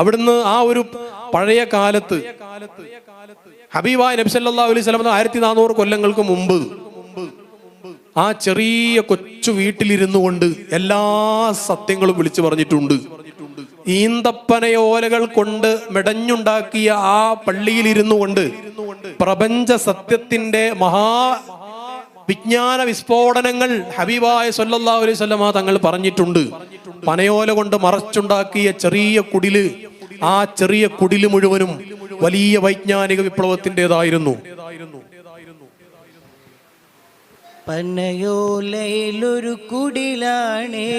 അവിടുന്ന് ആ ഒരു പഴയ കാലത്ത് ഹബീബായ നബ്സല്ലാ അലൈഹി സ്വലം ആയിരത്തി നാനൂറ് കൊല്ലങ്ങൾക്ക് മുമ്പ് ആ ചെറിയ കൊച്ചു വീട്ടിലിരുന്നു കൊണ്ട് എല്ലാ സത്യങ്ങളും വിളിച്ചു പറഞ്ഞിട്ടുണ്ട്. ഈന്തപ്പനയോലകൾ കൊണ്ട് മെടഞ്ഞുണ്ടാക്കിയ ആ പള്ളിയിലിരുന്നു കൊണ്ട് പ്രപഞ്ച സത്യത്തിന്റെ മഹാ വിജ്ഞാന വിസ്ഫോടനങ്ങൾ ഹബീബായ സല്ലല്ലാഹു അലൈഹി വസല്ലമ തങ്ങൾ പറഞ്ഞിട്ടുണ്ട്. പനയോല കൊണ്ട് മറച്ചുണ്ടാക്കിയ ചെറിയ കുടിൽ ആ ചെറിയ കുടിൽ മുഴുവനും വലിയ വൈജ്ഞാനിക വിപ്ലവത്തിന്റെതായിരുന്നു. പനയോലയിലൊരു കുടിലാണേ.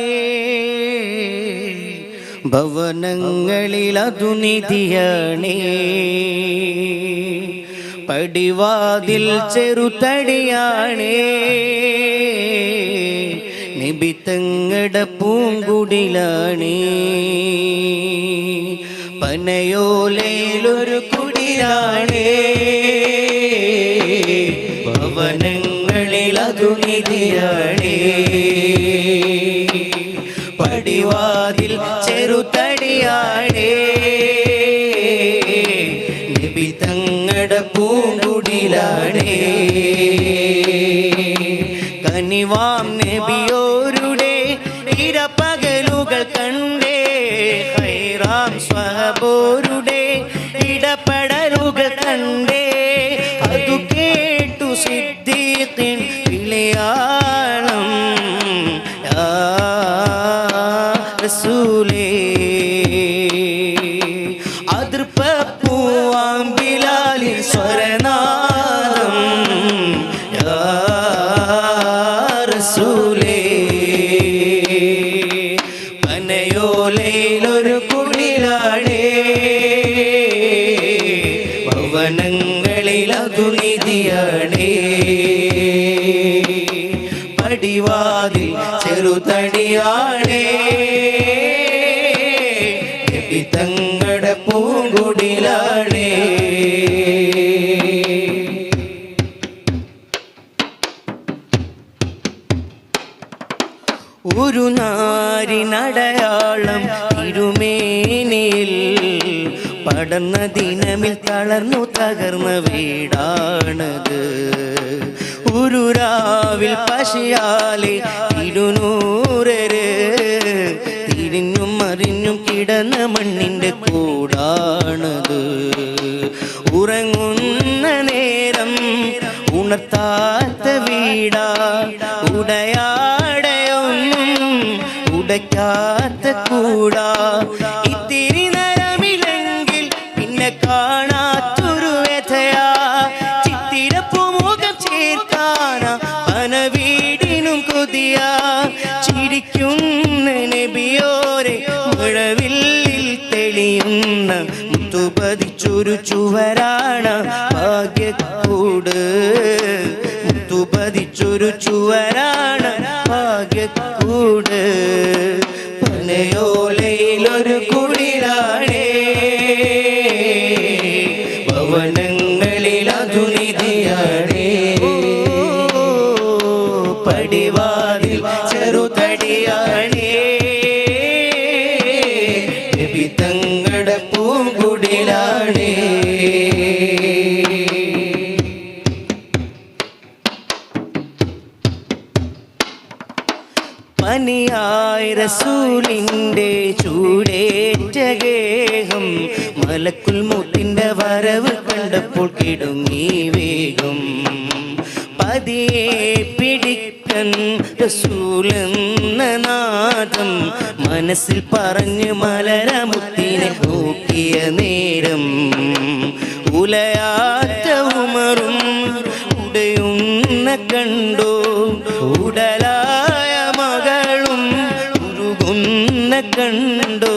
ഭവനങ്ങളിൽ അതു നിധിയാണേ പടിവാതിൽ ചെറുതടിയാണേ. നിബിത്തങ്ങട പൂങ്കുടിലാണേ. പനയോലയിലൊരു കുടിയാണേ ഭവനങ്ങളിൽ അതു നിധിയാണേ പടിവാതിൽ ചെറുതടിയാണേ. നബി തങ്ങട പൂങ്കുടിലാണേ. കനിവാം നബിയോരുടെ സ്വഹബോരുടെ ഇടപെടലുകൾ കണ്ടേ. അതു കേട്ടു സിദ്ധീത്തിൻ വിളയാളം റസൂലേ. അതിർപ്പൂവാം ബിലാലി സ്വരനാദം. യാ റസൂലേ ഭവനങ്ങളിൽ അതു നിധിയാണേ പടിവാതിൽ ചെറുതടിയാണേ. തങ്ങളുടെ പൂങ്കുടിലാണേ. ഒരു നാരിനടയാളം തിരുമേനിൽ പടന്ന ദിനമിൽ തളർന്നു തകർന്ന വീടാണത്. ഒരു രാവിൽ പശയാലെ തിരുനൂരര് തിരിഞ്ഞും മറിഞ്ഞും കിടന്ന മണ്ണിന്റെ കൂടാണത്. ഉറങ്ങുന്ന നേരം ഉണർത്താത്ത വീടാ. ഉടയാടയൊന്നും ഉടയ്ക്കാത്ത കൂടാ. ഇത്തിരി പിന്നെ കാണാത്തൊരു വ്യഥയാ. ചിത്തിരപ്പുമുഖം ചേർക്കാന. പന വീടിനും കൊതിയ. ചിരിക്കുന്ന നബിയോരെ മുഴവില്ലിൽ തെളിയുന്ന മുത്തുപതിച്ചൊരു ചുവരാണ് ഭാഗ്യക്കൂട്. മുത്തുപതിച്ചൊരു ചുവരാണ് ഭാഗ്യക്കൂട്. പനയോലയിലൊരു കുടിലാണേ. പനിയായ റസൂലിന്റെ ചൂടേറ്റ ഗേഹം മലക്കുൽ മുത്തിന്റെ വരവ് കണ്ടപ്പോൾ കിടുങ്ങി വേഗം. പതിയെ പിടിക്കൻ റസൂലെന്ന നാദം മനസ്സിൽ പറഞ്ഞ് മലരമുത്തിനെ നോക്കിയ നേരം. ഉലയാത്ത ഉരുകുന്ന കണ്ടു.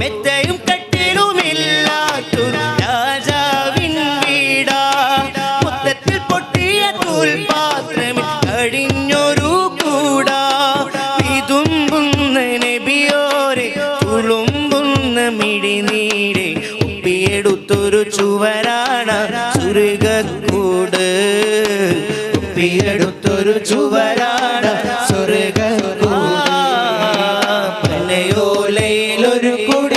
മെത്തയും കട്ടിലുമില്ലാത്തൊരു രാജാവിൻ വീടാ. മൊത്തത്തിൽ പൊട്ടിയ തോൽപാത്രമിൽ കഴിഞ്ഞൊരു കൂടാ. വിതുമ്പുന്ന നബിയോരെ തുളുമ്പുന്ന മിഴിനീരെ ഒപ്പിയെടുത്തൊരു ചുവരാണ് സുരുകൂട് ഒപ്പിയെടുത്തൊരു ചുവരാണ്